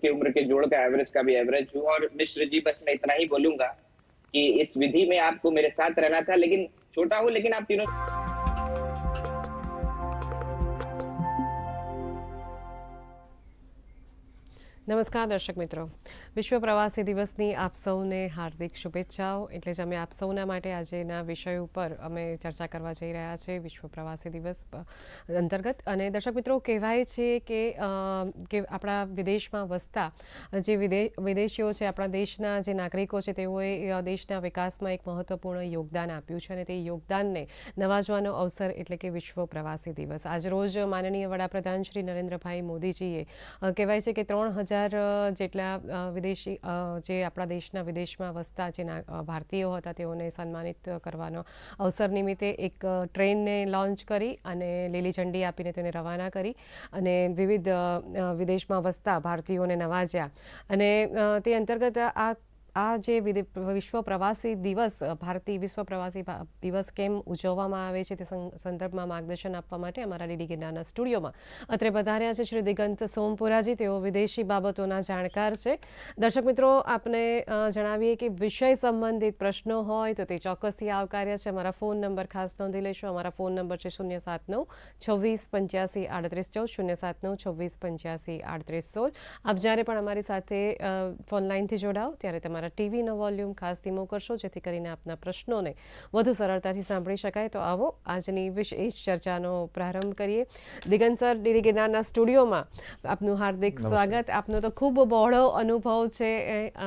उनकी उम्र के जोड़ का एवरेज का भी एवरेज हूँ और मिश्र जी, बस मैं इतना ही बोलूँगा कि इस विधि में आपको मेरे साथ रहना था, लेकिन छोटा हो, लेकिन आप तीनों नमस्कार दर्शक मित्रों। વિશ્વ પ્રવાસી દિવસની આપ સૌને હાર્દિક શુભેચ્છાઓ. એટલે જ અમે આપ સૌના માટે આજેના વિષય ઉપર અમે ચર્ચા કરવા જઈ રહ્યા છે વિશ્વ પ્રવાસી દિવસ અંતર્ગત. અને દર્શક મિત્રો કહેવાય છે કે કે આપણા વિદેશમાં વસતા જે વિદેશ વિદેશીઓ છે આપણા દેશના જે નાગરિકો છે તેઓએ દેશના વિકાસમાં એક મહત્વપૂર્ણ યોગદાન આપ્યું છે અને તે યોગદાનને નવાજવાનો અવસર એટલે કે વિશ્વ પ્રવાસી દિવસ. આજરોજ માનનીય વડાપ્રધાન શ્રી નરેન્દ્રભાઈ મોદીજીએ કહેવાય છે કે ત્રણ હજાર જેટલા અ, વિદેશી જે આપણા દેશના વિદેશમાં વસતા જે ભારતીયો હતા તેઓને સન્માનિત કરવાનો અવસર નિમિત્તે એક ટ્રેનને લોન્ચ કરી અને લીલી ઝંડી આપીને તેને રવાના કરી અને વિવિધ વિદેશમાં વસતા ભારતીયોને નવાજ્યા. અને તે અંતર્ગત આ આ જે વિશ્વ પ્રવાસી દિવસ ભારતીય વિશ્વ પ્રવાસી દિવસ કેમ ઉજવવામાં આવે છે તે સંદર્ભમાં માર્ગદર્શન આપવા માટે અમારા ડીડી ગિરનારના સ્ટુડિયોમાં અત્રે પધાર્યા છે શ્રી દિગંત સોમપુરાજી. તેઓ વિદેશી બાબતોના જાણકાર છે. દર્શક મિત્રો, આપને જણાવીએ કે વિષય સંબંધિત પ્રશ્નો હોય તો તે ચોક્કસથી આવકાર્યા છે. અમારા ફોન નંબર ખાસ નોંધી લેશો. અમારા ફોન નંબર છે શૂન્ય સાત નવ, છવ્વીસ પંચ્યાસી આડત્રીસ ચૌદ, શૂન્ય સાત નવ, છવ્વીસ પંચ્યાસી આડત્રીસ સોળ. આપ જ્યારે પણ અમારી સાથે ફોન લાઈનથી જોડાઓ, ત્યારે તમારા ટીવીનો વોલ્યુમ ખાસ ધીમો કરશો જેથી કરીને આપના પ્રશ્નોને વધુ સરળતાથી સાંભળી શકાય. તો આવો આજની વિશેષ ચર્ચાનો પ્રારંભ કરીએ. દિગન સર ડીડી ગિરનારના સ્ટુડિયોમાં આપનું હાર્દિક સ્વાગત. આપનો તો ખૂબ બહોળો અનુભવ છે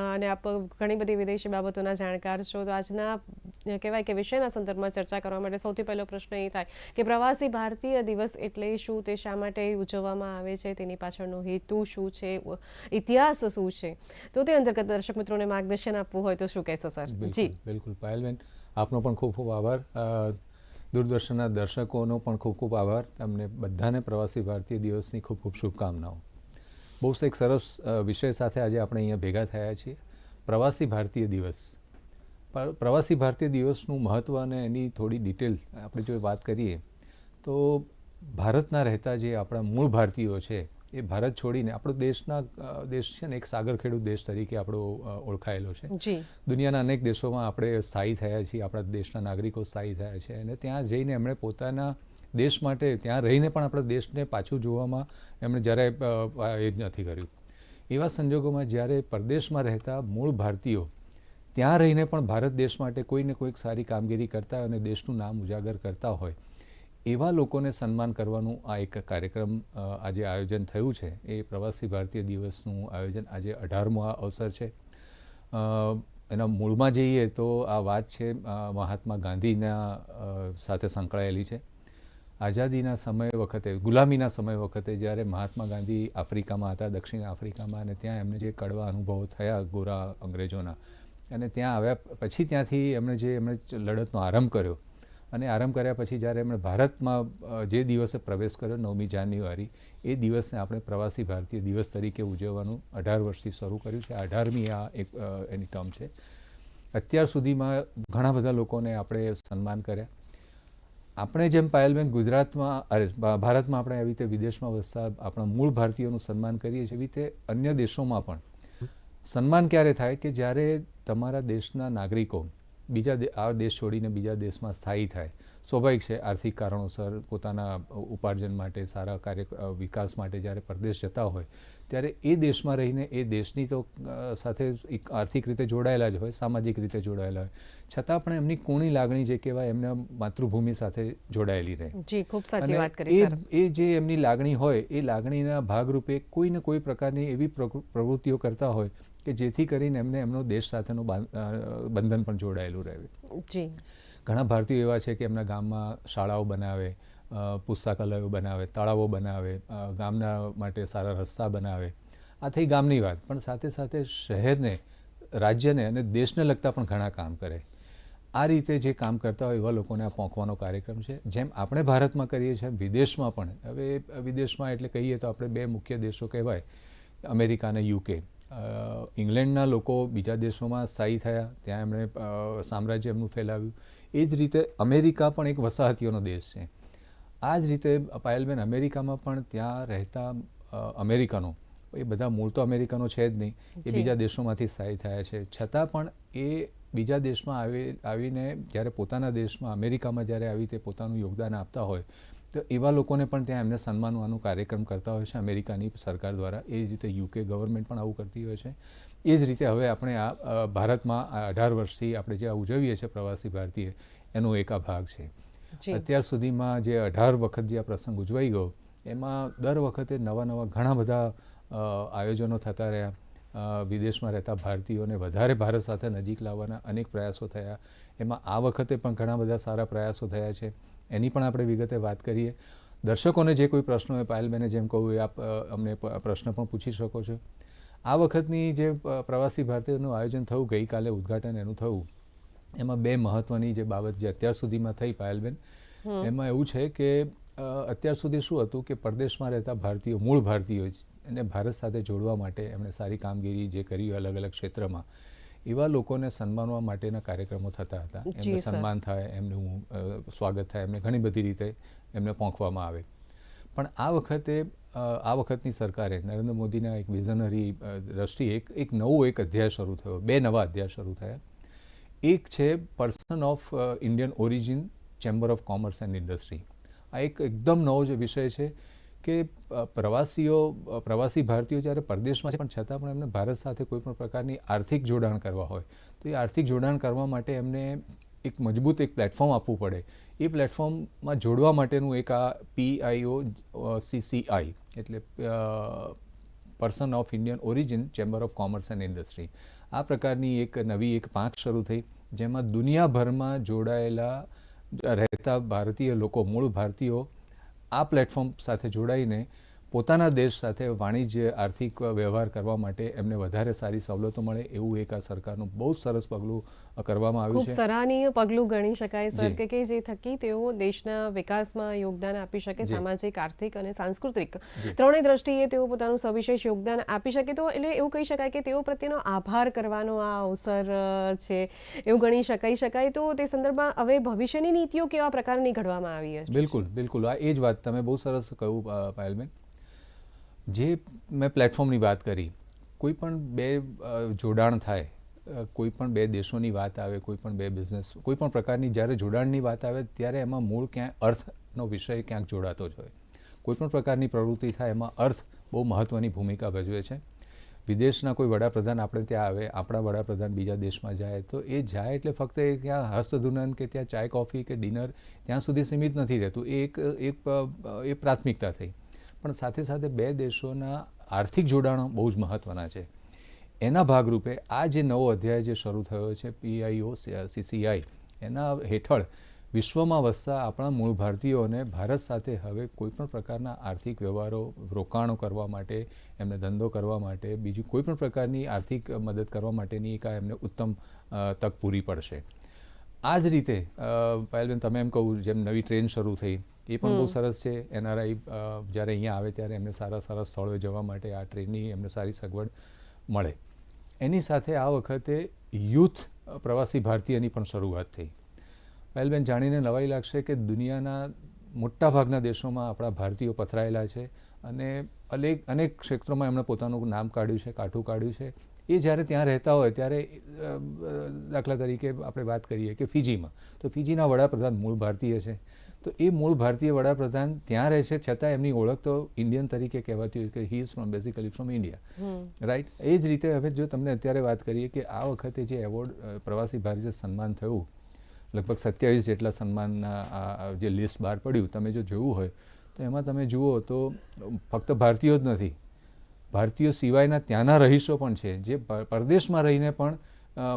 અને આપ ઘણી બધી વિદેશી બાબતોના જાણકાર છો. તો આજના કહેવાય કે વિષયના સંદર્ભમાં ચર્ચા કરવા માટે સૌથી પહેલો પ્રશ્ન એ થાય કે પ્રવાસી ભારતીય દિવસ એટલે શું તે શા માટે ઉજવવામાં આવે છે તેની પાછળનો હેતુ શું છે ઇતિહાસ શું છે? તો તે અંતર્ગત દર્શક મિત્રોને માર્ગદર્શન આપવું હોય તો શું કહેશો સર? જી. બિલકુલ. પાયલબેન આપનો પણ ખૂબ ખૂબ આભાર. દૂરદર્શનના દર્શકોનો પણ ખૂબ ખૂબ આભાર. તમને બધાને પ્રવાસી ભારતીય દિવસની ખૂબ ખૂબ શુભકામનાઓ. બહુ એક સરસ વિષય સાથે આજે આપણે અહીંયા ભેગા થયા છીએ. પ્રવાસી ભારતીય દિવસ. પ્રવાસી ભારતીય દિવસનું મહત્ત્વ અને એની થોડી ડિટેલ આપણે જો વાત કરીએ તો ભારતના રહેતા જે આપણા મૂળ ભારતીયો છે એ ભારત છોડીને આપણો દેશના દેશ છે ને એક સાગર ખેડૂત દેશ તરીકે આપણો ઓળખાયેલો છે. દુનિયાના અનેક દેશોમાં આપણે સ્થાયી થયા છીએ આપણા દેશના નાગરિકો સ્થાયી થયા છે અને ત્યાં જઈને એમણે પોતાના દેશ માટે ત્યાં રહીને પણ આપણા દેશને પાછું જોવામાં એમણે જ્યારે એ જ નથી કર્યું. એવા સંજોગોમાં જ્યારે પરદેશમાં રહેતા મૂળ ભારતીયો ત્યાં રહીને પણ ભારત દેશ માટે કોઈને કોઈક સારી કામગીરી કરતા હોય અને દેશનું નામ ઉજાગર કરતા હોય, એવા લોકોને સન્માન કરવાનું આ એક કાર્યક્રમ આજે આયોજન થયું છે. એ પ્રવાસી ભારતીય દિવસનું આયોજન આજે અઢારમો આ અવસર છે. એના મૂળમાં જઈએ તો આ વાત છે મહાત્મા ગાંધીના સાથે સંકળાયેલી છે. આઝાદીના સમય વખતે, ગુલામીના સમય વખતે જ્યારે મહાત્મા ગાંધી આફ્રિકામાં હતા, દક્ષિણ આફ્રિકામાં, અને ત્યાં એમને જે કડવા અનુભવો થયા ગોરા અંગ્રેજોના અને ત્યાં આવ્યા પછી ત્યાંથી એમણે જે, એમણે લડતનો આરંભ કર્યો. અને આરંભ કર્યા પછી જ્યારે એમણે ભારતમાં જે દિવસે પ્રવેશ કર્યો, નવમી જાન્યુઆરી, એ દિવસને આપણે પ્રવાસી ભારતીય દિવસ તરીકે ઉજવવાનું અઢાર વર્ષથી શરૂ કર્યું છે. અઢારમી આ એક એની ટર્મ છે. અત્યાર સુધીમાં ઘણા બધા લોકોને આપણે સન્માન કર્યા. આપણે જેમ પાયલબેન ગુજરાતમાં, અરે ભારતમાં આપણે આવી રીતે વિદેશમાં વસતા આપણા મૂળ ભારતીયોનું સન્માન કરીએ છીએ, એવી રીતે અન્ય દેશોમાં પણ સન્માન ક્યારે થાય કે જ્યારે તમારા દેશના નાગરિકો બીજા આ દેશ છોડીને બીજા દેશમાં સ્થાયી થાય? સ્વાભાવિક છે આર્થિક કારણોસર પોતાના ઉપાર્જન માટે સારા કાર્ય વિકાસ માટે જ્યારે પરદેશ જતા હોય ત્યારે એ દેશમાં રહીને એ દેશની તો સાથે એક આર્થિક રીતે જોડાયેલા જ હોય સામાજિક રીતે જોડાયેલા હોય. છતાં પણ એમની કોણી લાગણી જે કહેવાય એમના માતૃભૂમિ સાથે જોડાયેલી રહે. જી ખૂબ સાચી વાત કરી એ જે એમની લાગણી હોય એ લાગણીના ભાગરૂપે કોઈ ને કોઈ પ્રકારની એવી પ્રવૃત્તિઓ કરતા હોય કે જેથી કરીને એમને એમનો દેશ સાથેનું બંધન પણ જોડાયેલું રહે. જી. ઘણા ભારતીયો એવા છે કે એમના ગામમાં શાળાઓ બનાવે પુસ્તકાલયો બનાવે તળાવો બનાવે ગામના માટે સારા રસ્તા બનાવે. આ થઈ ગામની વાત પણ સાથે સાથે શહેરને રાજ્યને અને દેશને લગતા પણ ઘણા કામ કરે. આ રીતે જે કામ કરતા હોય એવા લોકોને આ પહોંચવાનો કાર્યક્રમ છે. જેમ આપણે ભારતમાં કરીએ છીએ વિદેશમાં પણ. હવે વિદેશમાં એટલે કહીએ તો આપણે બે મુખ્ય દેશો કહેવાય અમેરિકા અને યુકે ઇંગ્લેન્ડના લોકો બીજા દેશોમાં સ્થાયી થયા ત્યાં એમણે સામ્રાજ્ય એમનું ફેલાવ્યું. એ જ રીતે અમેરિકા પણ એક વસાહતીઓનો દેશ છે. આ જ રીતે પાયલબેન અમેરિકામાં પણ ત્યાં રહેતા અમેરિકનો એ બધા મૂળ તો અમેરિકનો છે જ નહીં એ બીજા દેશોમાંથી સ્થાયી થયા છે. છતાં પણ એ બીજા દેશમાં આવી આવીને જ્યારે પોતાના દેશમાં અમેરિકામાં જ્યારે આવી તે પોતાનું યોગદાન આપતા હોય તો એવા લોકોને પણ ત્યાં એમને સન્માનવાનો કાર્યક્રમ કરતા હોય છે. અમેરિકાની સરકાર દ્વારા એ જ રીતે યુકે ગવર્મેન્ટ પણ આવું કરતી હોય છે. એ જ રીતે હવે આપણે આ ભારતમાં આ અઢાર વર્ષથી આપણે જે આ ઉજવીએ છીએ પ્રવાસી ભારતીય એનો એક આ ભાગ છે. અત્યાર સુધીમાં જે અઢાર વખત જે આ પ્રસંગ ઉજવાઈ ગયો એમાં દર વખતે નવા નવા ઘણા બધા આયોજનો થતા રહ્યા. વિદેશમાં રહેતા ભારતીયોને વધારે ભારત સાથે નજીક લાવવાના અનેક પ્રયાસો થયા. એમાં આ વખતે પણ ઘણા બધા સારા પ્રયાસો થયા છે. એની પણ આપણે વિગતે વાત કરીએ. દર્શકોને જે કોઈ પ્રશ્નો હોય પાયલબેને જેમ કહું એ આપ અમને પ્રશ્ન પણ પૂછી શકો છો. આ વખતની જે પ્રવાસી ભારતીયનું આયોજન થયું ગઈકાલે ઉદ્ઘાટન એનું થયું એમાં બે મહત્વની જે બાબત જે અત્યાર સુધીમાં થઈ પાયલબેન એમાં એવું છે કે અત્યાર સુધી શું હતું કે પરદેશમાં રહેતા ભારતીયો મૂળ ભારતીયો એને ભારત સાથે જોડવા માટે એમણે સારી કામગીરી જે કરી અલગ અલગ ક્ષેત્રમાં એવા લોકોને સન્માનવા માટેના કાર્યક્રમો થતા હતા. એમને સન્માન થાય એમનું સ્વાગત થાય એમને ઘણી બધી રીતે એમને પોંખવામાં આવે. પણ આ વખતે આ વખતની સરકારે નરેન્દ્ર મોદીના એક વિઝનરી દ્રષ્ટિએ એક એક નવો એક અધ્યાય શરૂ થયો. બે નવા અધ્યાય શરૂ થયા. એક છે person of Indian origin chamber of commerce and industry આ એક એકદમ નવો જે વિષય છે. કે પ્રવાસીઓ પ્રવાસી ભારતીયો જ્યારે પરદેશમાં છે પણ છતાં પણ એમને ભારત સાથે કોઈ પણ પ્રકારની આર્થિક જોડાણ કરવા હોય, તો એ આર્થિક જોડાણ કરવા માટે એમને એક મજબૂત એક પ્લેટફોર્મ આપવું પડે. એ પ્લેટફોર્મમાં જોડવા માટેનું એક આ પીઆઈઓ સીસીઆઈ એટલે person of Indian origin chamber of commerce and industry આ પ્રકારની એક નવી એક પાંખ શરૂ થઈ, જેમાં દુનિયાભરમાં જોડાયેલા રહેતા ભારતીય લોકો, મૂળ ભારતીયો આ પ્લેટફોર્મ સાથે જોડાઈને પોતાના દેશ સાથે વાણિજ્ય આર્થિક વ્યવહાર કરવા માટે એમને વધારે સારી સવલતો મળે એવું એક આ સરકારનું બહુ સરસ પગલું કરવામાં આવ્યું ખૂબ સરાહનીય પગલું ગણી શકાય સર. કે કે જે થકી તેઓ દેશના વિકાસમાં યોગદાન આપી શકે સામાજિક આર્થિક અને સાંસ્કૃતિક. ત્રણેય દ્રષ્ટિએ તેઓ પોતાનું સવિશેષ યોગદાન આપી શકે તો એટલે એવું કહી શકાય કે તેઓ પ્રત્યેનો આભાર કરવાનો આ અવસર છે. એવું ગણી શકાય શકાય તો તે સંદર્ભમાં હવે ભવિષ્યની નીતિઓ કેવા પ્રકારની ઘડવામાં આવી છે? બિલકુલ બિલકુલ. આ એ જ વાત તમે બહુ સરસ કહ્યું પાયલબેન. જે મેં પ્લેટફોર્મની વાત કરી, કોઈ પણ બે જોડાણ થાય કોઈ પણ બે દેશોની વાત આવે, કોઈ પણ બે બિઝનેસ કોઈ પણ પ્રકારની જ્યારે જોડાણની વાત આવે ત્યારે એમાં મૂળ ક્યાંય અર્થનો વિષય ક્યાંક જોડાતો જ હોય. કોઈ પણ પ્રકારની પ્રવૃત્તિ થાય એમાં અર્થ બહુ મહત્ત્વની ભૂમિકા ભજવે છે. વિદેશના કોઈ વડાપ્રધાન આપણે ત્યાં આવે, આપણા વડાપ્રધાન બીજા દેશમાં જાય, તો એ જાય એટલે ફક્ત એ ત્યાં હસ્તધૂનન કે ત્યાં ચાય, કોફી કે ડિનર ત્યાં સુધી સીમિત નથી રહેતું. એ એક એક એ પ્રાથમિકતા થઈ. પણ સાથે સાથે બે દેશોના આર્થિક જોડાણો બહુ જ મહત્ત્વના છે. એના ભાગરૂપે આ જે નવો અધ્યાય જે શરૂ થયો છે પીઆઈઓ સીસીઆઈ એના હેઠળ વિશ્વમાં વસતા આપણા મૂળ ભારતીયોને ભારત સાથે હવે કોઈપણ પ્રકારના આર્થિક વ્યવહારો, રોકાણો કરવા માટે, એમને ધંધો કરવા માટે, બીજી કોઈપણ પ્રકારની આર્થિક મદદ કરવા માટેની એક આ એમને ઉત્તમ તક પૂરી પડશે. આ જ રીતે પાયલબેન, તમે એમ કહું, જેમ નવી ટ્રેન શરૂ થઈ એ પણ બહુ સરસ છે. એનઆરઆઈ જ્યારે અહીંયા આવે ત્યારે એમને સારા સારા સ્થળોએ જવા માટે આ ટ્રેનની એમને સારી સગવડ મળે. એની સાથે આ વખતે યુથ પ્રવાસી ભારતીયની પણ શરૂઆત થઈ. પાયલબેન જાણીને નવાઈ લાગશે કે દુનિયાના મોટાભાગના દેશોમાં આપણા ભારતીયો પથરાયેલા છે અને અનેક અનેક ક્ષેત્રોમાં એમણે પોતાનું નામ કાઢ્યું છે કાઠું કાઢ્યું છે. એ જ્યારે ત્યાં રહેતા હોય ત્યારે દાખલા તરીકે આપણે વાત કરીએ કે ફિજીમાં. તો ફિજીના વડાપ્રધાન મૂળ ભારતીય છે. તો એ મૂળ ભારતીય વડાપ્રધાન ત્યાં રહે છે છતાં એમની ઓળખ તો ઇન્ડિયન તરીકે કહેવાતી હોય કે he is from basically from India right એ જ રીતે હવે જો તમને અત્યારે વાત કરીએ કે આ વખતે જે એવોર્ડ પ્રવાસી ભારતીય સન્માન થયું લગભગ સત્યાવીસ જેટલા સન્માનના જે લિસ્ટ બહાર પડ્યું તમે જો જોયું હોય તો એમાં તમે જુઓ તો ફક્ત ભારતીયો જ નથી ભારતીયો સિવાયના ત્યાંના રહીશો પણ છે જે પરદેશમાં રહીને પણ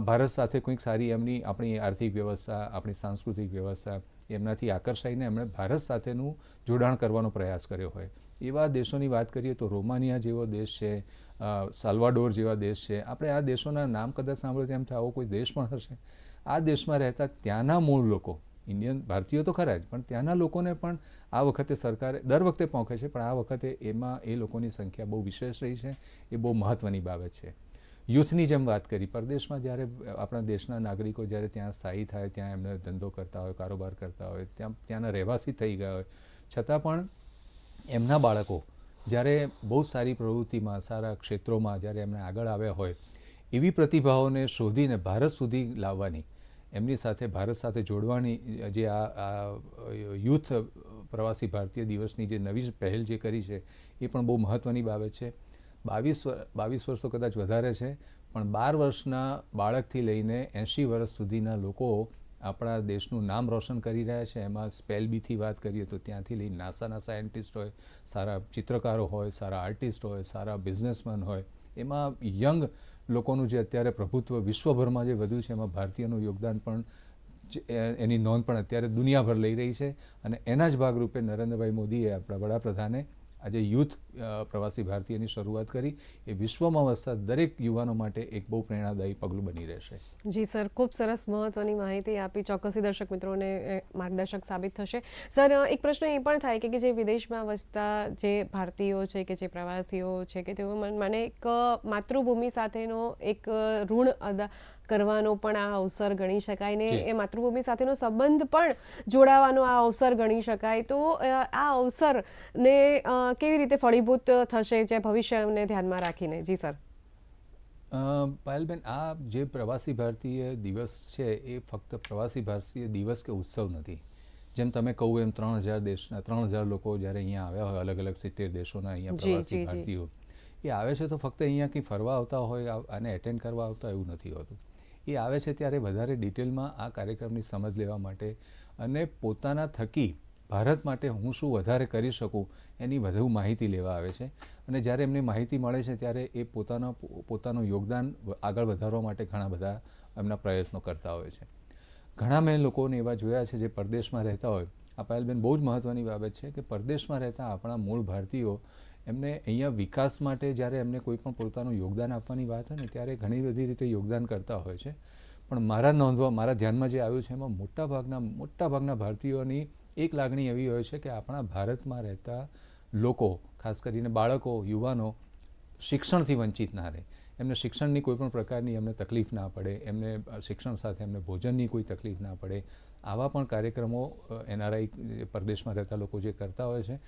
ભારત સાથે કોઈક સારી એમની આપણી આર્થિક વ્યવસ્થા આપણી સાંસ્કૃતિક વ્યવસ્થા એમનાથી આકર્ષાઈને એમણે ભારત સાથેનું જોડાણ કરવાનો પ્રયાસ કર્યો હોય. એવા દેશોની વાત કરીએ તો રોમાનિયા જેવો દેશ છે સાલ્વાડોર જેવા દેશ છે. આપણે આ દેશોના નામ કદાચ સાંભળો તેમ થાય, આવો કોઈ દેશ પણ હશે. આ દેશમાં રહેતા ત્યાંના મૂળ લોકો, ઇન્ડિયન, ભારતીયો તો ખરા જ, પણ ત્યાંના લોકોને પણ આ વખતે સરકારે દર વખતે પહોંચે છે, પણ આ વખતે એમાં એ લોકોની સંખ્યા બહુ વિશેષ રહી છે. એ બહુ મહત્ત્વની બાબત છે. યુથની જેમ વાત કરી, પરદેશમાં જ્યારે આપણા દેશના નાગરિકો જ્યારે ત્યાં સ્થાયી થાય, ત્યાં એમને ધંધો કરતા હોય, કારોબાર કરતા હોય, ત્યાં, ત્યાંના રહેવાસી થઈ ગયા હોય. છતાં પણ એમના બાળકો જ્યારે બહુ સારી પ્રવૃત્તિમાં, સારા ક્ષેત્રોમાં જ્યારે એમને આગળ આવ્યા હોય, એવી પ્રતિભાઓને શોધીને ભારત સુધી લાવવાની, એમની સાથે, ભારત સાથે જોડવાની જે આ યુથ પ્રવાસી ભારતીય દિવસની જે નવી પહેલ જે કરી છે, એ પણ બહુ મહત્ત્વની બાબત છે. બાવીસ બાવીસ વર્ષ તો કદાચ વધારે છે, પણ બાર વર્ષના બાળકથી લઈને એંશી વર્ષ સુધીના લોકો આપણા દેશનું નામ રોશન કરી રહ્યા છે. એમાં સ્પેલ બીથી વાત કરીએ તો ત્યાંથી લઈને નાસાના સાયન્ટિસ્ટ હોય, સારા ચિત્રકારો હોય, સારા આર્ટિસ્ટ હોય, સારા બિઝનેસમેન હોય, એમાં યંગ લોકોનું જે અત્યારે પ્રભુત્વ વિશ્વભરમાં જે વધ્યું છે, એમાં ભારતીયનું યોગદાન પણ એની નોંધ પણ અત્યારે દુનિયાભર લઈ રહી છે. અને એના જ ભાગરૂપે નરેન્દ્રભાઈ મોદીએ આપણા વડાપ્રધાને આજે યુથ પ્રવાસી ભારતીયની શરૂઆત કરી. એ વિશ્વમાં વસતા દરેક યુવાનો માટે એક બહુ પ્રેરણાદાયી પગલું બની રહેશે. જી સર, ખૂબ સરસ મહત્વની માહિતી આપી. ચોક્કસી દર્શક મિત્રોને માર્ગદર્શક સાબિત થશે. સર એક પ્રશ્ન એ પણ થાય કે જે વિદેશમાં વસતા જે ભારતીયો છે કે જે પ્રવાસીઓ છે કે તેઓ મને એક માતૃભૂમિ સાથેનો એક ઋણ અદા કરવાનો પણ આ અવસર ગણી શકાય ને એ માતૃભૂમિ સાથેનો સંબંધ પણ જોડાવાનો આ અવસર ગણી શકાય. તો આ અવસરને કેવી રીતે ફળીભૂત થશે જે ભવિષ્યને ધ્યાનમાં રાખીને? જી સર. પાયલબેન આ જે પ્રવાસી ભારતીય દિવસ છે એ ફક્ત પ્રવાસી ભારતીય દિવસ કે ઉત્સવ નથી. જેમ તમે કહું એમ ત્રણ હજાર દેશના ત્રણ હજાર લોકો જ્યારે અહીંયા આવ્યા હોય અલગ અલગ સિત્તેર દેશોના અહીંયા પ્રવાસી. ભારતીયો. એ આવે છે તો ફક્ત અહીંયા કંઈ ફરવા આવતા હોય અને એટેન્ડ કરવા આવતા એવું નથી હોતું. એ આવે છે ત્યારે વધારે ડિટેલમાં આ કાર્યક્રમની સમજ લેવા માટે અને પોતાના થકી ભારત માટે હું શું વધારે કરી શકું એની વધુ માહિતી લેવા આવે છે. અને જ્યારે એમને માહિતી મળે છે ત્યારે એ પોતાના, પોતાનું યોગદાન આગળ વધારવા માટે ઘણા બધા એમના પ્રયત્નો કરતા હોય છે. ઘણા મેં લોકોને એવા જોયા છે જે પરદેશમાં રહેતા હોય. આ પાયલબેન બહુ જ મહત્ત્વની બાબત છે કે પરદેશમાં રહેતા આપણા મૂળ ભારતીયો એમને અહીંયા વિકાસ માટે જ્યારે એમને કોઈ પણ પોતાનું યોગદાન આપવાની વાત હોય ને, ત્યારે ઘણી બધી રીતે યોગદાન કરતા હોય છે. પણ મારા નોંધવા, મારા ધ્યાનમાં જે આવ્યું છે, એમાં મોટા ભાગના મોટા ભારતીયોની એક લાગણી એવી હોય છે કે આપણા ભારતમાં રહેતા લોકો, ખાસ કરીને બાળકો, યુવાનો, શિક્ષણથી વંચિત ના રહે. એમને શિક્ષણની કોઈ પણ પ્રકારની એમને તકલીફ ના પડે, એમને શિક્ષણ સાથે એમને ભોજનની કોઈ તકલીફ ના પડે. આવા પણ કાર્યક્રમો એનઆરઆઈ પરદેશમાં રહેતા લોકો જે કરતા હોય છે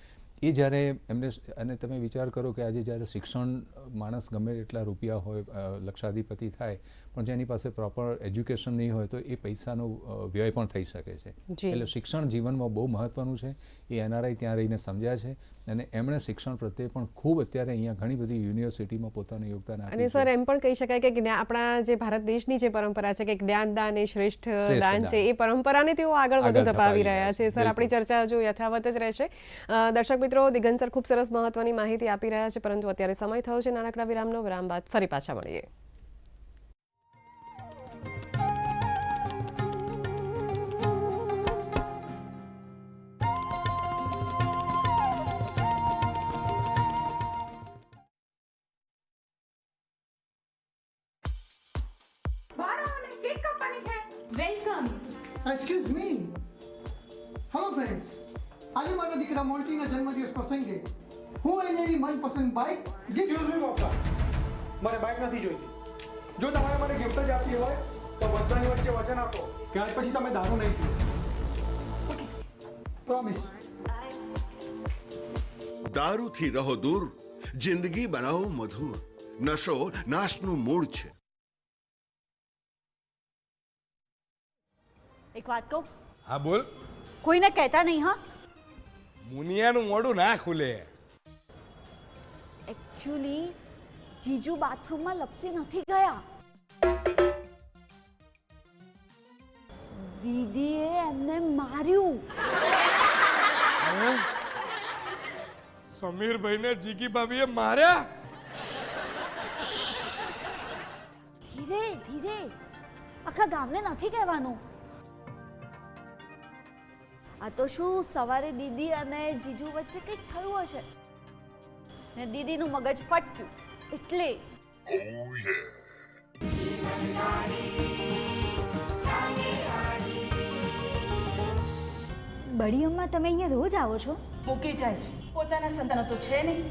એ જ્યારે એમને અને તમે વિચાર કરો કે આજે જ્યારે શિક્ષણ માણસ ગમે એટલા રૂપિયા હોય લક્ષાધિપતિ થાય પણ જેની પાસે પ્રોપર એજ્યુકેશન નહીં હોય તો એ પૈસાનો વ્યય પણ થઈ શકે છે. એટલે શિક્ષણ જીવનમાં બહુ મહત્ત્વનું છે. એ એનઆરઆઈ ત્યાં રહીને સમજ્યા છે. અને એમણે શિક્ષણ પ્રત્યે પણ ખૂબ અત્યારે અહીંયા ઘણી બધી યુનિવર્સિટીમાં પોતાનું યોગદાન અને સર એમ પણ કહી શકાય કે આપણા જે ભારત દેશની જે પરંપરા છે કે જ્ઞાન દાન એ શ્રેષ્ઠ દાન છે એ પરંપરાને તેઓ આગળ વધુ ધપાવી રહ્યા છે. સર આપણી ચર્ચા જો યથાવત જ રહેશે. દર્શક મિત્રો દિગંત સર ખૂબ સરસ મહત્વની માહિતી આપી રહ્યા છે, પરંતુ અત્યારે સમય થયો છે નાનકડા વિરામનો. વિરામ બાદ ફરી પાછા મળીએ. બાઇક ગિફ્ટ એક્સક્યુઝ મી પપ્પા મારે બાઇક નથી જોઈતી. જો તમારે મને ગિફ્ટ જ આપી હોય તો બધાની વચ્ચે વચન આપો. કે આજ પછી તમે દારૂ નહીં પીઓ. પ્રોમિસ દારૂથી રહો દૂર જિંદગી બનાવો મધુર. નશો નાશનું મૂળ છે. એક વાત કહું? હા બોલ. કોઈને કહેતા નહીં હા? મુનિયાનું મોઢું ના ખુલે. એકચ્યુઅલી જીજુ બાથરૂમમાં લપસી નથી ગયા. દીદીએ એમને માર્યું. સમીરભાઈને જીગી ભાભીએ માર્યા? ધીરે ધીરે. આખા ગામને નથી કહેવાનું. આ તો શું સવારે દીદી અને જીજુ વચ્ચે કંઈક થયું હશે? ને દીદીનું મગજ ફટક્યું. એટલે બડી અમ્મા તમે અહીંયા રોજ આવો છો? મૂકી જાય છે. પોતાના સંતાનો તો છે નહીં.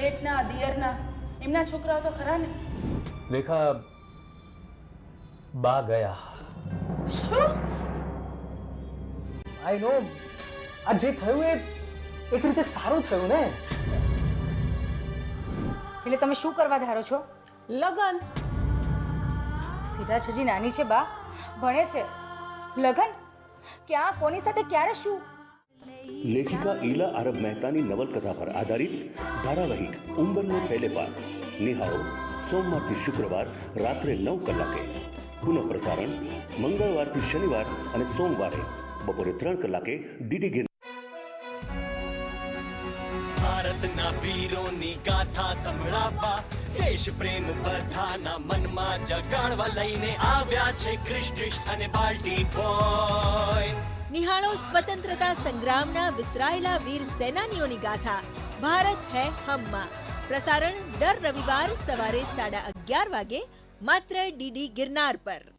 જેઠના દિયરના એમના છોકરાઓ તો ખરા ને. રેખા બા ગયા. શું? આઈ નો આ જે થયું એ એક રીતે સારું થયું ને. એટલે તમે શું કરવા ધારો છો? લગન. વિરાજ હજી નાની છે બા. ભણે છે. લગન? ક્યાં? કોની સાથે? ક્યારે શું? લેખિકા ઈલા આરબ મહેતાની નવલકથા પર આધારિત ધારાવાહિક ઉંબરનો પહેલે પાઠ નિહાળો. સોમવારથી શુક્રવાર રાત્રે નવ કલાકે. પુનઃ પ્રસારણ મંગળવારથી શનિવાર અને સોમવારે. બપોરે ત્રણ કલાકે ડીડી વીરોની ગાથા સંભળાવવા, દેશ પ્રેમ બધાના મનમાં જગાડવા લઈને આવ્યા છે ક્રિશ અને બાલ્ટી બોય નિહાળો સ્વતંત્રતા સંગ્રામના વિસરાયેલા વીર સેનાનીઓની ગાથા. ભારત હે હમમાં. પ્રસારણ દર રવિવાર સવારે સાડા અગિયાર વાગે, માત્ર ડીડી ગિરનાર પર.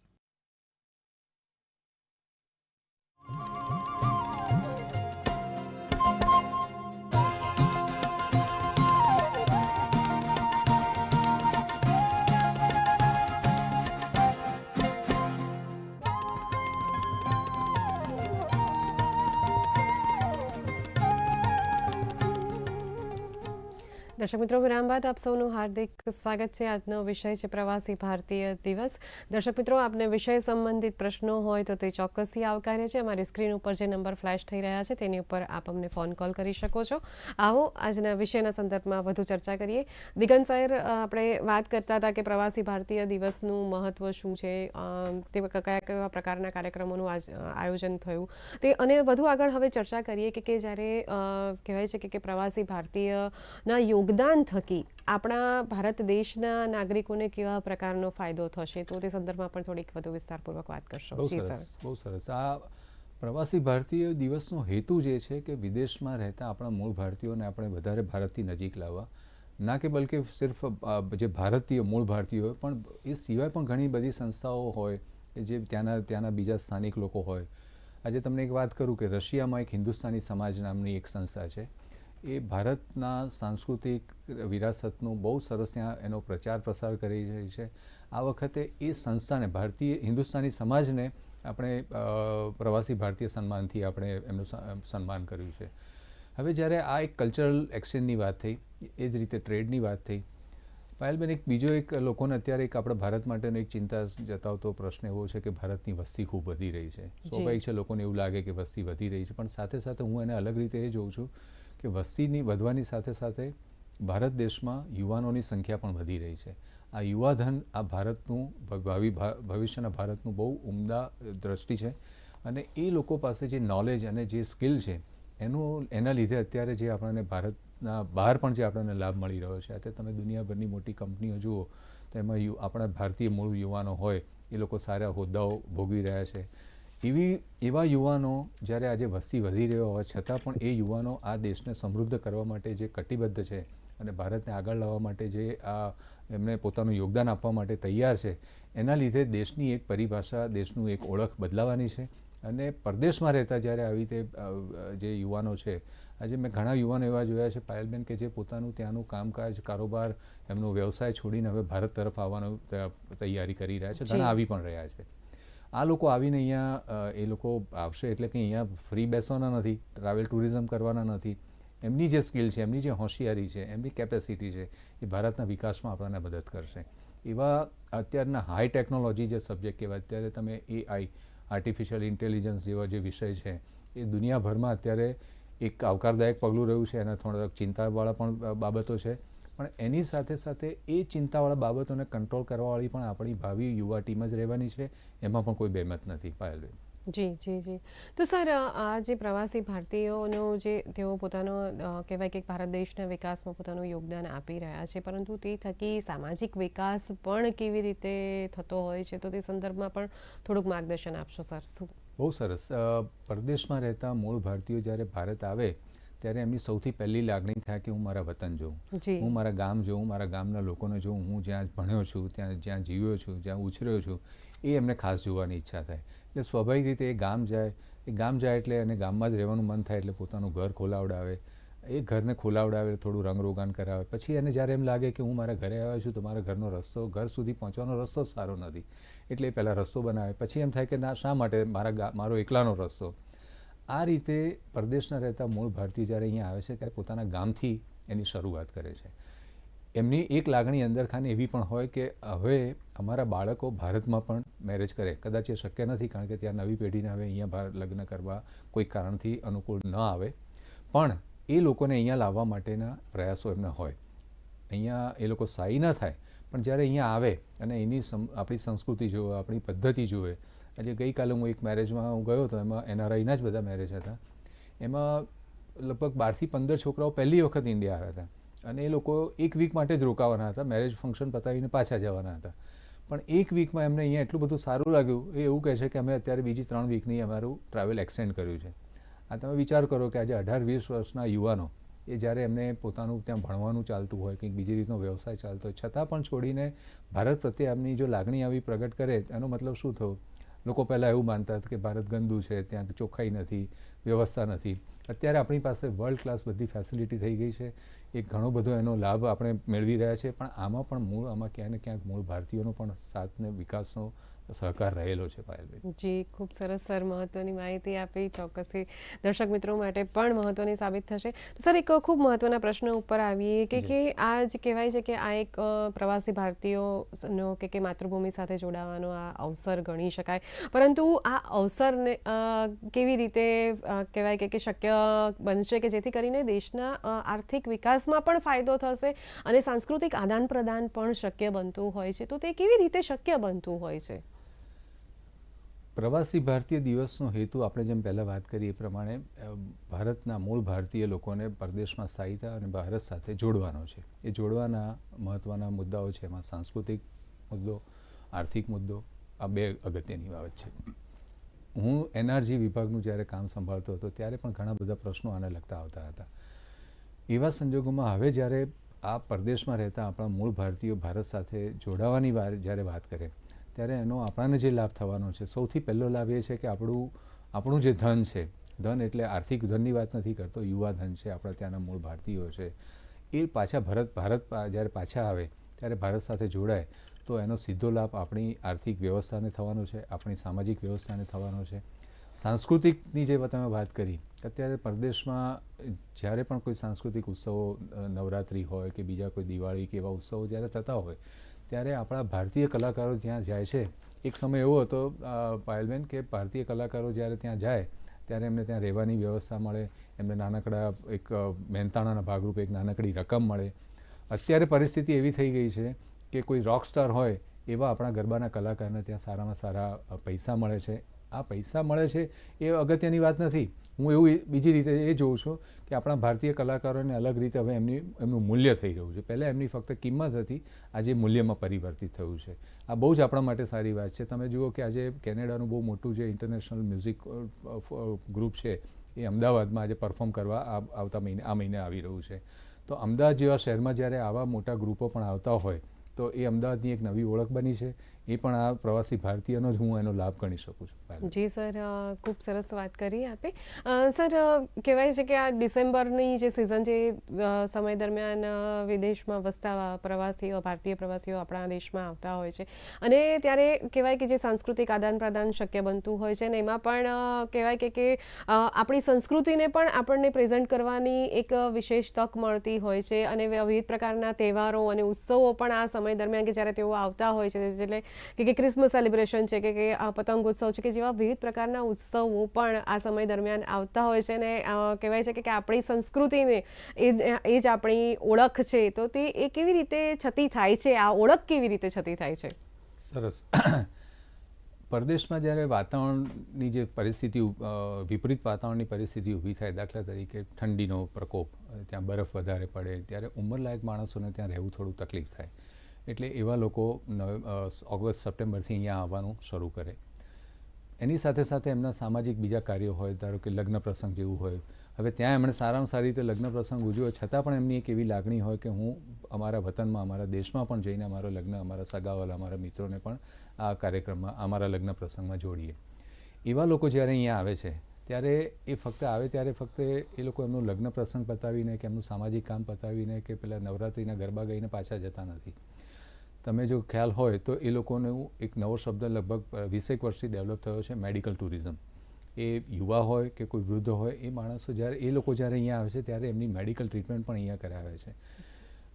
દર્શક મિત્રો, વિરામ બાદ આપ સૌનું હાર્દિક સ્વાગત છે. આજનો વિષય છે પ્રવાસી ભારતીય દિવસ. દર્શક મિત્રો, આપને વિષય સંબંધિત પ્રશ્નો હોય તો તે ચોક્કસથી આવકાર્ય છે. અમારી સ્ક્રીન ઉપર જે નંબર ફ્લેશ થઈ રહ્યા છે, તેની ઉપર આપ અમને ફોન કોલ કરી શકો છો. આવો, આજના વિષયના સંદર્ભમાં વધુ ચર્ચા કરીએ. દિગન સાહેર આપણે વાત કરતા હતા કે પ્રવાસી ભારતીય દિવસનું મહત્ત્વ શું છે? તે કયા કયા પ્રકારના કાર્યક્રમોનું આજ આયોજન થયું? તે, અને વધુ આગળ હવે ચર્ચા કરીએ કે જ્યારે કહેવાય છે કે પ્રવાસી ભારતીયના યોગદાન થકી આપણા ભારત દેશના નાગરિકોને કેવા પ્રકારનો ફાયદો થશે તો તે સંદર્ભમાં પણ થોડીક વધુ વિસ્તારપૂર્વક વાત કરશો. બહુ સરસ બહુ સરસ. આ પ્રવાસી ભારતીય દિવસનો હેતુ જે છે કે વિદેશમાં રહેતા આપણા મૂળ ભારતીયોને આપણે વધારે ભારતથી નજીક લાવવા. ના કે બલકે સિર્ફ જે ભારતીય મૂળ ભારતીય હોય પણ એ સિવાય પણ ઘણી બધી સંસ્થાઓ હોય કે જે ત્યાંના ત્યાંના બીજા સ્થાનિક લોકો હોય. આજે તમને એક વાત કરું કે રશિયામાં એક હિન્દુસ્તાની સમાજ નામની એક સંસ્થા છે. એ ભારતના સાંસ્કૃતિક વિરાસતનું બહુ સરસ ત્યાં એનો પ્રચાર પ્રસાર કરી રહી છે. આ વખતે એ સંસ્થાને ભારતીય હિન્દુસ્તાની સમાજને આપણે પ્રવાસી ભારતીય સન્માનથી આપણે એમનું સન્માન કર્યું છે. હવે જ્યારે આ એક કલ્ચરલ એક્સચેન્જની વાત થઈ એ જ રીતે ટ્રેડની વાત થઈ પાયલબેન એક બીજો એક લોકોને અત્યારે એક આપણા ભારત માટેનો એક ચિંતા જતાવતો પ્રશ્ન એવો છે કે ભારતની વસ્તી ખૂબ વધી રહી છે. સ્વાભાવિક છે લોકોને એવું લાગે કે વસ્તી વધી રહી છે પણ સાથે સાથે હું એને અલગ રીતે એ જોઉં છું કે વસ્તીની વધવાની સાથે સાથે ભારત દેશમાં યુવાનોની સંખ્યા પણ વધી રહી છે. આ યુવાધન આ ભારતનું ભાવિ ભવિષ્યના ભારતનું બહુ ઉમદા દ્રષ્ટિ છે. અને એ લોકો પાસે જે નોલેજ અને જે સ્કિલ છે, એનું, એના લીધે અત્યારે જે આપણને ભારતના બહાર પણ જે આપણને લાભ મળી રહ્યો છે. અત્યારે તમે દુનિયાભરની મોટી કંપનીઓ જુઓ, તો એમાં યુ, આપણા ભારતીય મૂળ યુવાનો હોય, એ લોકો સારા હોદ્દાઓ ભોગવી રહ્યા છે. એવી એવા યુવાનો જ્યારે આજે વસ્તી વધી રહ્યો હોવા છતાં પણ એ યુવાનો આ દેશને સમૃદ્ધ કરવા માટે જે કટિબદ્ધ છે અને ભારતને આગળ લાવવા માટે જે આ એમને પોતાનું યોગદાન આપવા માટે તૈયાર છે એના લીધે દેશની એક પરિભાષા દેશનું એક ઓળખ બદલાવાની છે. અને પરદેશમાં રહેતા જ્યારે આવી રીતે જે યુવાનો છે આજે મેં ઘણા યુવાનો એવા જોયા છે પાયલબેન કે જે પોતાનું ત્યાંનું કામકાજ કારોબાર એમનો વ્યવસાય છોડીને હવે ભારત તરફ આવવાનું તૈયારી કરી રહ્યા છે. ઘણા આવી પણ રહ્યા છે. આ લોકો આવીને અહીંયા એ લોકો આવશે એટલે કે અહીંયા ફ્રી બેસવાના નથી, ટ્રાવેલ ટુરિઝમ કરવાના નથી. એમની જે સ્કિલ છે, એમની જે હોશિયારી છે, એમની કેપેસિટી છે, એ ભારતના વિકાસમાં આપણને મદદ કરશે. એવા અત્યારના હાઈ ટેકનોલોજી જે સબ્જેક્ટ કહેવાય, અત્યારે તમે એઆઈ આર્ટિફિશિયલ ઇન્ટેલિજન્સ જેવા જે વિષય છે, એ દુનિયાભરમાં અત્યારે એક આવકારદાયક પગલું રહ્યું છે. એના થોડાક ચિંતાવાળા પણ બાબતો છે. પણ એની સાથે સાથે એ ચિંતાવાળા બાબતોને કંટ્રોલ કરવાવાળી પણ આપણી ભાવિ યુવા ટીમ જ રહેવાની છે. એમાં પણ કોઈ બેમત નથી પાયલબેન જી જી જી. તો સર આ જે પ્રવાસી ભારતીયોનો જે તેઓ પોતાનો કહેવાય કે ભારત દેશના વિકાસમાં પોતાનું યોગદાન આપી રહ્યા છે પરંતુ તે થકી સામાજિક વિકાસ પણ કેવી રીતે થતો હોય છે તો તે સંદર્ભમાં પણ થોડુંક માર્ગદર્શન આપશો સર. શું? બહુ સરસ. પરદેશમાં રહેતા મૂળ ભારતીયો જ્યારે ભારત આવે ત્યારે એમની સૌથી પહેલી લાગણી થાય કે હું મારા વતન જોઉં. હું મારા ગામ જોઉં મારા ગામના લોકોને જોઉં હું જ્યાં ભણ્યો છું ત્યાં જ્યાં જીવ્યો છું જ્યાં ઉછર્યો છું એ એમને ખાસ જોવાની ઈચ્છા થાય. એટલે સ્વાભાવિક રીતે એ ગામ જાય એ ગામ જાય એટલે એને ગામમાં જ રહેવાનું મન થાય એટલે પોતાનું ઘર ખોલાવડાવે. એ ઘરને ખોલાવડાવે થોડું રંગરોગાન કરાવે. પછી એને જ્યારે એમ લાગે કે હું મારા ઘરે આવ્યો છું તો મારા ઘરનો રસ્તો ઘર સુધી પહોંચવાનો રસ્તો સારો નથી. એટલે એ પહેલાં રસ્તો બનાવે. પછી એમ થાય કે ના શા માટે મારા મારો એકલાનો રસ્તો? આ રીતે પરદેશના રહેતા મૂળ ભારતીય જ્યારે અહીંયા આવે છે, ત્યારે પોતાના ગામથી એની શરૂઆત કરે છે. એમની એક લાગણી અંદર ખાને એવી પણ હોય કે હવે અમારા બાળકો ભારતમાં પણ મેરેજ કરે. કદાચ એ શક્ય નથી, કારણ કે ત્યાં નવી પેઢીને હવે અહીંયા લગ્ન કરવા કોઈ કારણથી અનુકૂળ ન આવે. પણ એ લોકોને અહીંયા લાવવા માટેના પ્રયાસો એમના હોય. અહીંયા એ લોકો સાઈ ન થાય, પણ જ્યારે અહીંયા આવે અને એની આપણી સંસ્કૃતિ જુએ, આપણી પદ્ધતિ જુએ આજે ગઈકાલે હું એક મેરેજમાં હું ગયો હતો, એમાં એનઆરઆઈના જ બધા મેરેજ હતા. એમાં લગભગ બારથી પંદર છોકરાઓ પહેલી વખત ઇન્ડિયા આવ્યા હતા. અને એ લોકો એક વીક માટે જ રોકાવાના હતા મેરેજ ફંક્શન પતાવીને પાછા જવાના હતા. પણ એક વીકમાં એમને અહીંયા એટલું બધું સારું લાગ્યું, એ એવું કહે છે કે અમે અત્યારે બીજી ત્રણ વીકની અમારું ટ્રાવેલ એક્સટેન્ડ કર્યું છે. આ તમે વિચાર કરો કે આજે અઢાર વીસ વર્ષના યુવાનો, એ જ્યારે એમને પોતાનું ત્યાં ભણવાનું ચાલતું હોય, કંઈક બીજી રીતનો વ્યવસાય ચાલતો હોય, છતાં પણ છોડીને ભારત પ્રત્યે એમની જો લાગણી આવી પ્રગટ કરે, એનો મતલબ શું થયું? લોકો પહેલાં એવું માનતા હતા કે ભારત ગંદુ છે, ત્યાં ચોખ્ખાઈ નથી, વ્યવસ્થા નથી. અત્યારે આપણી પાસે વર્લ્ડ ક્લાસ બધી ફેસિલિટી થઈ ગઈ છે. એ ઘણો બધો એનો લાભ આપણે મેળવી રહ્યા છે પણ આમાં પણ મૂળ, આમાં ક્યાંય ને ક્યાંક મૂળ ભારતીયોનો પણ સાથને વિકાસનો સહકાર રહેલો છે પાયલભાઈ જી ખૂબ સરસ સર મહત્વની માહિતી આપી. ચોક્કસથી દર્શક મિત્રો માટે પણ મહત્વની સાબિત થશે. સર એક ખૂબ મહત્વના પ્રશ્ન ઉપર આવીએ કે કે આ જ કહેવાય છે કે આ એક પ્રવાસી ભારતીયોનો કે કે માતૃભૂમિ સાથે જોડાવાનો આ અવસર ગણી શકાય. પરંતુ આ અવસરને કેવી રીતે કહેવાય કે કે શક્ય બનશે કે જેથી કરીને દેશના આર્થિક વિકાસમાં પણ ફાયદો થશે અને સાંસ્કૃતિક આદાન પ્રદાન પણ શક્ય બનતું હોય છે. તો તે કેવી રીતે શક્ય બનતું હોય છે? પ્રવાસી ભારતીય દિવસનો હેતુ આપણે જેમ પહેલાં વાત કરી એ પ્રમાણે ભારતના મૂળ ભારતીય લોકોને પરદેશમાં સ્થાયીતા અને ભારત સાથે જોડવાનો છે. એ જોડવાના મહત્ત્વના મુદ્દાઓ છે. એમાં સાંસ્કૃતિક મુદ્દો, આર્થિક મુદ્દો, આ બે અગત્યની બાબત છે. હું એનઆરજી વિભાગનું જ્યારે કામ સંભાળતો હતો, ત્યારે પણ ઘણા બધા પ્રશ્નો આને લગતા આવતા હતા. એવા સંજોગોમાં હવે જ્યારે આ પરદેશમાં રહેતા આપણા મૂળ ભારતીયો ભારત સાથે જોડાવાની વાર જ્યારે વાત કરે ત્યારે એનો આપણાને જે લાભ થવાનો છે, સૌથી પહેલો લાભ એ છે કે આપણું આપણું જે ધન છે, ધન એટલે આર્થિક ધનની વાત નથી કરતો, યુવા ધન છે, આપણા ત્યાંના મૂળ ભારતીયો છે, એ પાછા ભારત ભારત જ્યારે પાછા આવે, ત્યારે ભારત સાથે જોડાય, તો એનો સીધો લાભ આપણી આર્થિક વ્યવસ્થાને થવાનો છે, આપણી સામાજિક વ્યવસ્થાને થવાનો છે. સાંસ્કૃતિકની જે તમે વાત કરી, અત્યારે પરદેશમાં જ્યારે પણ કોઈ સાંસ્કૃતિક ઉત્સવો નવરાત્રિ હોય કે બીજા કોઈ દિવાળી કે એવા ઉત્સવો જ્યારે થતા હોય ત્યારે આપણા ભારતીય કલાકારો ત્યાં જાય છે, એક સમય એવો હતો પાયલબેન, કે ભારતીય કલાકારો જ્યારે ત્યાં જાય, ત્યારે એમને ત્યાં રહેવાની વ્યવસ્થા મળે, એમને નાનકડા એક મહેનતાણાના ભાગરૂપે એક નાનકડી રકમ મળે. અત્યારે પરિસ્થિતિ એવી થઈ ગઈ છે કે કોઈ રોક સ્ટાર હોય, એવા આપણા ગરબાના કલાકારને ત્યાં સારામાં સારા પૈસા મળે છે. આ પૈસા મળે છે એ અગત્યની વાત નથી. હું એવું બીજી રીતે એ જોઉં છું કે આપણા ભારતીય કલાકારોને અલગ રીતે હવે એમની, એમનું મૂલ્ય થઈ રહ્યું છે. પહેલાં એમની ફક્ત કિંમત હતી, આજે મૂલ્યમાં પરિવર્તિત થયું છે. આ બહુ જ આપણા માટે સારી વાત છે. તમે જુઓ કે આજે કેનેડાનું બહુ મોટું જે ઇન્ટરનેશનલ મ્યુઝિક ગ્રુપ છે, એ અમદાવાદમાં આજે પરફોર્મ કરવા આવતા મહિને, આ મહિને આવી રહ્યું છે. તો અમદાવાદ જેવા શહેરમાં જ્યારે આવા મોટા ગ્રુપો પણ આવતા હોય, તો એ અમદાવાદની એક નવી ઓળખ બની છે. એ પણ આ પ્રવાસી ભારતીયનો જ હું એનો લાભ ગણી શકું છું. જી સર ખૂબ સરસ વાત કરી આપે. સર કહેવાય છે કે આ ડિસેમ્બરની જે સિઝન અ, સમય દરમિયાન વિદેશમાં વસતા પ્રવાસીઓ ભારતીય પ્રવાસીઓ આપણા દેશમાં આવતા હોય છે. અને ત્યારે કહેવાય કે જે સાંસ્કૃતિક આદાન પ્રદાન શક્ય બનતું હોય છે ને એમાં પણ કહેવાય કે કે આપણી સંસ્કૃતિને પણ આપણને પ્રેઝન્ટ કરવાની એક વિશેષ તક મળતી હોય છે. અને વિવિધ પ્રકારના તહેવારો અને ઉત્સવો પણ આ સમય દરમિયાન કે જ્યારે તેઓ આવતા હોય છે એટલે કે કે ક્રિસમસ સેલિબ્રેશન છે, કે કે પતંગોત્સવ છે, કે જેવા વિવિધ પ્રકારના ઉત્સવો પણ આ સમય દરમિયાન આવતા હોય છે ને કહેવાય છે કે આપણી સંસ્કૃતિને એ જ આપણી ઓળખ છે. તો તે એ કેવી રીતે છતી થાય છે? આ ઓળખ કેવી રીતે છતી થાય છે? સરસ. પરદેશમાં જ્યારે વાતાવરણની જે પરિસ્થિતિ વિપરીત વાતાવરણની પરિસ્થિતિ ઊભી થાય, દાખલા તરીકે ઠંડીનો પ્રકોપ, ત્યાં બરફ વધારે પડે, ત્યારે ઉંમરલાયક માણસોને ત્યાં રહેવું થોડું તકલીફ થાય. એટલે એવા લોકો ઓગસ્ટ, સપ્ટેમ્બરથી અહીંયા આવવાનું શરૂ કરે. એની સાથે સાથે એમના સામાજિક બીજા કાર્યો હોય, ધારો કે લગ્ન પ્રસંગ જેવું હોય. હવે ત્યાં એમણે સારામાં સારી રીતે લગ્ન પ્રસંગ ઉજવ્યો, છતાં પણ એમની એક એવી લાગણી હોય કે હું અમારા વતનમાં, અમારા દેશમાં પણ જઈને અમારો લગ્ન, અમારા સગાવાલા, અમારા મિત્રોને પણ આ કાર્યક્રમમાં, અમારા લગ્ન પ્રસંગમાં જોડીએ. એવા લોકો જ્યારે અહીંયા આવે છે, ત્યારે એ ફક્ત આવે ત્યારે ફક્ત એ લોકો એમનું લગ્ન પ્રસંગ પતાવીને કે એમનું સામાજિક કામ પતાવીને કે પેલા નવરાત્રિના ગરબા ગઈને પાછા જતા નથી. તમે જો ખ્યાલ હોય તો એ લોકોને એક નવો શબ્દ લગભગ વીસેક વર્ષથી ડેવલપ થયો છે મેડિકલ ટુરિઝમ એ યુવા હોય કે કોઈ વૃદ્ધ હોય, એ માણસો જ્યારે, એ લોકો જ્યારે અહીંયા આવે છે ત્યારે એમની મેડિકલ ટ્રીટમેન્ટ પણ અહીંયા કરાવે છે.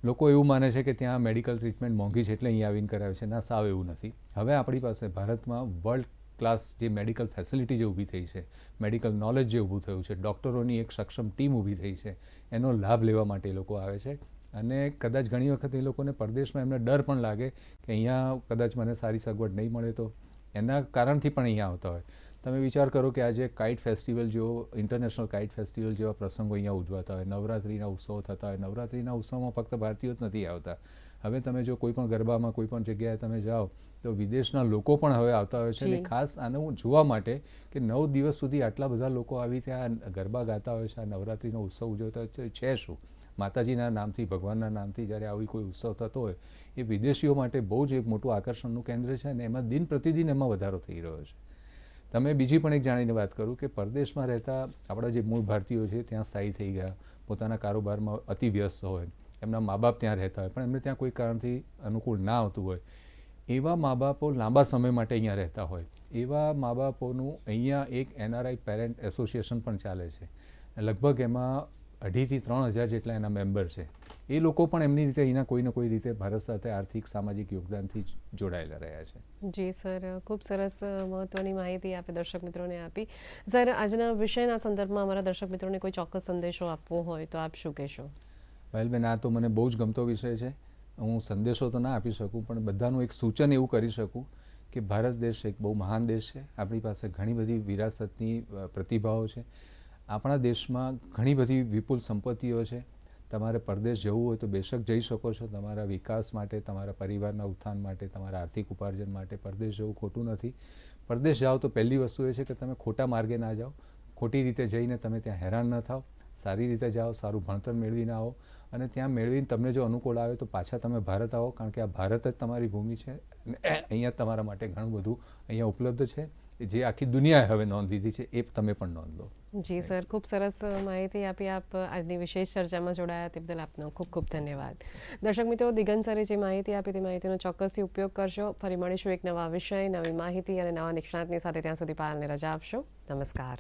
લોકો એવું માને છે કે ત્યાં મેડિકલ ટ્રીટમેન્ટ મોંઘી છે એટલે અહીંયા આવીને કરાવે છે. ના, સાવ એવું નથી. હવે આપણી પાસે ભારતમાં વર્લ્ડ ક્લાસ જે મેડિકલ ફેસિલિટી જે ઊભી થઈ છે મેડિકલ નોલેજ જે ઊભું થયું છે ડૉક્ટરોની એક સક્ષમ ટીમ ઊભી થઈ છે, એનો લાભ લેવા માટે લોકો આવે છે. અને કદાચ ઘણી વખત એ લોકોને પરદેશમાં એમને ડર પણ લાગે કે અહીંયા કદાચ મને સારી સગવડ નહીં મળે તો એના કારણથી પણ અહીંયા આવતા હોય. તમે વિચાર કરો કે આજે કાઇટ ફેસ્ટિવલ જેવો ઇન્ટરનેશનલ કાઇટ ફેસ્ટિવલ જેવા પ્રસંગો અહીંયા ઉજવાતા હોય. નવરાત્રિના ઉત્સવો થતા હોય. નવરાત્રિના ઉત્સવમાં ફક્ત ભારતીયો જ નથી આવતા. હવે તમે જો કોઈ પણ ગરબામાં કોઈ પણ જગ્યાએ તમે જાઓ તો વિદેશના લોકો પણ હવે આવતા હોય છે. અને ખાસ આનું જોવા માટે કે નવ દિવસ સુધી આટલા બધા લોકો આવી ત્યાં ગરબા ગાતા હોય છે આ નવરાત્રિનો ઉત્સવ ઉજવતા હોય છે શું? માતાજીના નામથી, ભગવાનના નામથી જ્યારે આવી કોઈ ઉત્સવ થતો હોય, એ વિદેશીઓ માટે બહુ જ એક મોટું આકર્ષણનું કેન્દ્ર છે અને એમાં દિન પ્રતિદિન એમાં વધારો થઈ રહ્યો છે. તમે બીજી પણ એક જાણીને વાત કરું કે પરદેશમાં રહેતા આપણા જે મૂળ ભારતીયો છે, ત્યાં સ્થાયી થઈ ગયા, પોતાના કારોબારમાં અતિ વ્યસ્ત હોય, એમના મા બાપ ત્યાં રહેતા હોય, પણ એમને ત્યાં કોઈ કારણથી અનુકૂળ ના આવતું હોય. એવા મા બાપો લાંબા સમય માટે અહીંયા રહેતા હોય. એવા મા બાપોનું અહીંયા એક એનઆરઆઈ પેરેન્ટ એસોસિએશન પણ ચાલે છે. લગભગ એમાં અઢીથી ત્રણ હજાર જેટલા એના મેમ્બર છે. એ લોકો પણ એમની રીતે અહીંના કોઈ ને કોઈ રીતે ભારત સાથે આર્થિક સામાજિક યોગદાનથી જોડાયેલા રહ્યા છે. જી સર. ખૂબ સરસ મહત્વની માહિતી આપે દર્શક મિત્રોને આપી. સર આજના વિષયના સંદર્ભમાં અમારા દર્શક મિત્રોને કોઈ ચોક્કસ સંદેશો આપવો હોય તો આપ શું કહેશો? પાયલબેન આ તો મને બહુ જ ગમતો વિષય છે. હું સંદેશો તો ના આપી શકું પણ બધાનું એક સૂચન એવું કરી શકું કે ભારત દેશ એક બહુ મહાન દેશ છે. આપણી પાસે ઘણી બધી વિરાસતની પ્રતિભાઓ છે. આપણા દેશમાં ઘણી બધી વિપુલ સંપત્તિઓ છે. તમારે પરદેશ જવું હોય તો બેશક જઈ શકો છો. તમારા વિકાસ માટે, તમારા પરિવારના ઉત્થાન માટે, તમારા આર્થિક ઉપાર્જન માટે પરદેશ જવું ખોટું નથી. પરદેશ જાઓ તો પહેલી વસ્તુ એ છે કે તમે ખોટા માર્ગે ના જાઓ. ખોટી રીતે જઈને તમે ત્યાં હેરાન ન થાઓ. સારી રીતે જાઓ, સારું ભણતર મેળવીને આવો અને ત્યાં મેળવીને તમને જો અનુકૂળ આવે તો પાછા તમે ભારત આવો. કારણ કે આ ભારત જ તમારી ભૂમિ છે અને અહીંયા તમારા માટે ઘણું બધું અહીંયા ઉપલબ્ધ છે. જે આખી દુનિયાએ હવે નોંધ લીધી છે એ તમે પણ નોંધ લો. જી સર ખૂબ સરસ માહિતી આપી આપ આજની વિશેષ ચર્ચામાં જોડાયા. તે બદલ આપનો ખૂબ ખૂબ ધન્યવાદ. દર્શક મિત્રો દિગન સરે જે માહિતી આપી તે માહિતીનો ચોક્કસથી ઉપયોગ કરશો. ફરી મળીશું એક નવા વિષય નવી માહિતી અને નવા નિષ્ણાતની સાથે ત્યાં સુધી પાલને રજા આપશો. નમસ્કાર.